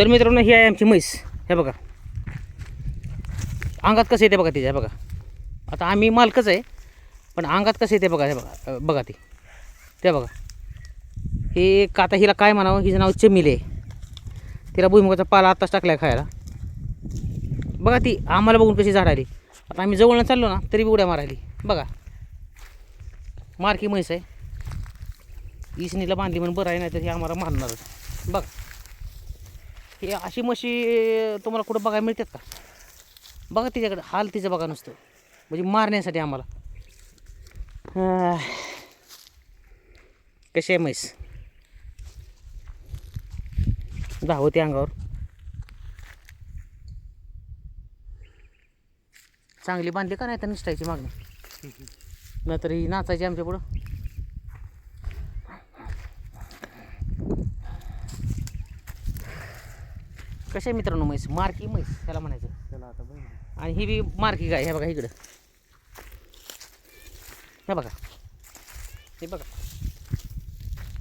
तर मित्रांनो ही आहे आमची म्हैस. हे बघा. अंगात कसं येते बघा तिच्या बघा. आता आम्ही मालकच आहे पण अंगात कसं येते बघा हे बघा. बघा ती. ते बघा. हे का आता हिला काय म्हणावं हिचं नाव चमिल आहे. तिला भुईमुगाचा पाला आत्ताच टाकला आहे खायला. बघा ती आम्हाला बघून कशी झाड आली. आता आम्ही जवळनं चाललो ना तरी बी उड्या मारायली. बघा. मारकी म्हैस आहे. इसनीला बांधली म्हणून बरं आहे नाही तर हे आम्हाला मारणारच. बघा. हे अशी म्हशी तुम्हाला कुठं बघायला मिळतात का? बघा तिच्याकडे हाल तिचं बघा नुसतं. म्हणजे मारण्यासाठी आम्हाला. कशी आहे म्हैस? धावते अंगावर. चांगली बांधली का नाही तर निष्ठायची मागणी. नाहीतर ही नाचायची आमच्या पुढं. कशा मित्रांनो म्हैस? मार्की म्हैस त्याला म्हणायचं. चला आता बघ आणि ही बी मार्की गाय हे बघा इकडं. हे बघा. हे बघा.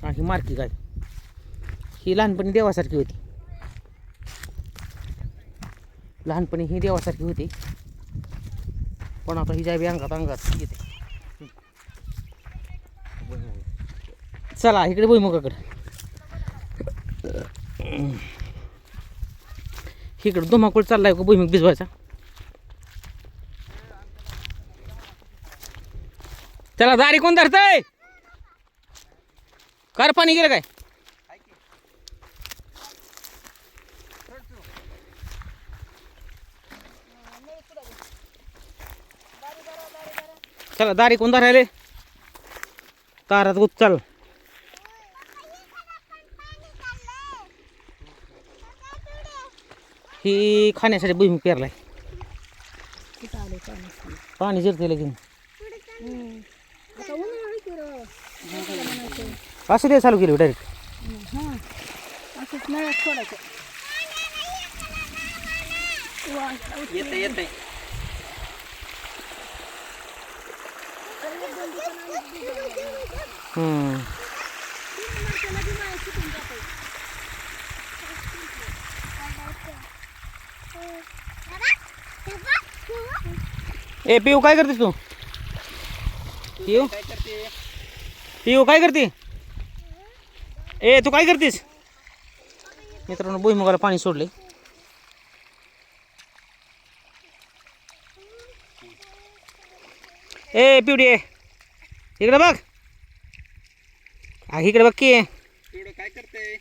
आणि ही मार्की गाय. ही लहानपणी देवासारखी होती. लहानपणी ही देवासारखी होती. पण आता ही जाय बी अंगात अंगात येते. चला इकडे भुईमुगाकडे इकडे धुमाकूळ चाललाय का भुईमुग भिजवायचा. त्याला दारी कोण धरतय? कार पाणी गेलं काय? चला दारी कोण धरायले? तारात गुत चाल. ही खाण्यासाठी भुईमुग पेरलाय. पाणी जिरते लगीन असं ते चालू केलं डायरेक्ट असंच नळ्यात सोडायचं येते येते हम्म. ए पिऊ काय करतेस तू? पिऊ? पिऊ काय करते? ए तू काय करतेस? मित्रांनो भुईमुगाला पाणी सोडले ए पिवडी इकडे बघ. इकडे बघ की. काय करते?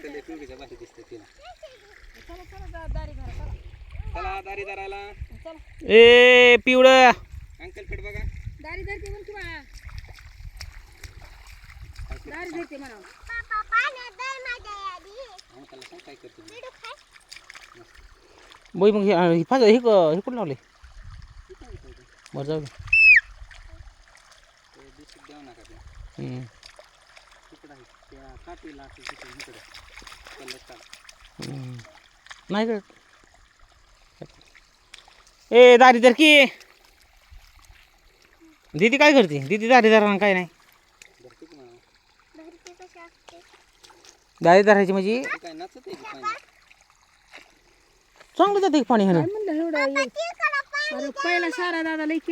पिवळीच्या दिसते तिला चला, चला, जा, दारी घरा, चला. चला दारी दाराला. चला. ए पिवड अंकलकडे बघा. दारी धरते म्हण की बा. दारी धरते म्हणा अंकलला सांग काय करते बोई मग हे हे फाज हे क- हे कुठं लावले बरं जाऊ दे. ते नका हम्म. आहे त्या काठीला असं इकडे. नाही का ए दारी की? दीदी काय करते? दीदी दारी काय नाही. दारी धरायची म्हणजे? काय नाचत चांगलं जाते पाणी ह्यानं. काय म्हणलं एवढं अरे पहिला सारा दादा लई